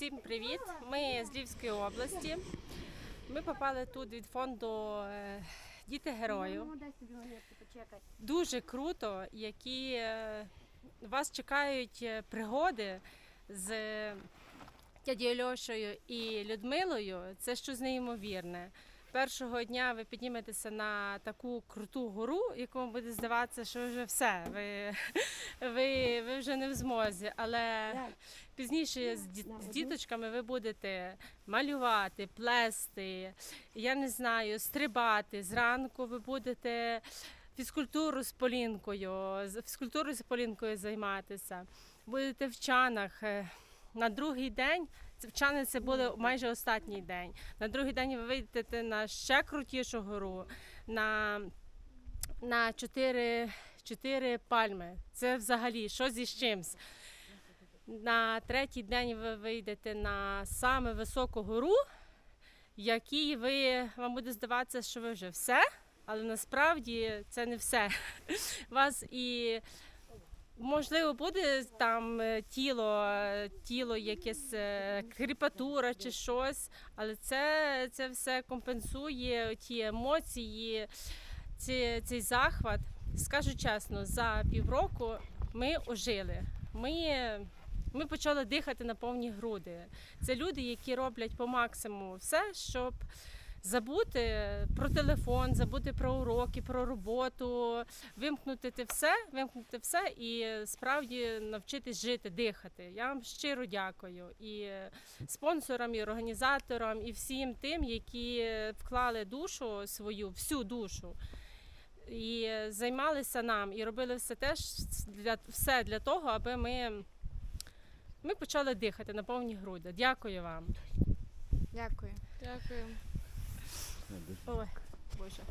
Всім привіт! Ми з Львівської області. Ми попали тут від фонду е, Діти героїв. Дуже круто, які е, вас чекають е, пригоди з дядією Льошею і Людмилою. Це щось неймовірне. Першого дня ви підніметеся на таку круту гору, якому буде здаватися, що вже все, ви, ви, ви вже не в змозі. Але пізніше з, ді- з діточками ви будете малювати, плести, я не знаю, стрибати. Зранку ви будете фізкультуру з Полінкою, фізкультурою з Полінкою займатися. Будете в чанах. Е, На другий день це це буде майже останній день. На другий день ви вийдете на ще крутішу гору, на, на чотири, чотири пальми. Це взагалі що зі чимсь. На третій день ви вийдете на саме високу гору, якій ви вам буде здаватися, що ви вже все, але насправді це не все. Вас і можливо буде там е, тіло, е, тіло якесь е, кріпатура чи щось, але це, це все компенсує ті емоції, ці, цей захват. Скажу чесно, за півроку ми ожили. Ми ми почали дихати на повні груди. Це люди, які роблять по максимуму все, щоб забути про телефон, забути про уроки, про роботу, вимкнути те все, вимкнути все і справді навчитись жити, дихати. Я вам щиро дякую і спонсорам, і організаторам, і всім тим, які вклали душу свою, всю душу. І займалися нам, і робили все теж для все для того, аби ми ми почали дихати на повні груди. Дякую вам. Дякую. Дякую. Nedir? Baba. Boşa.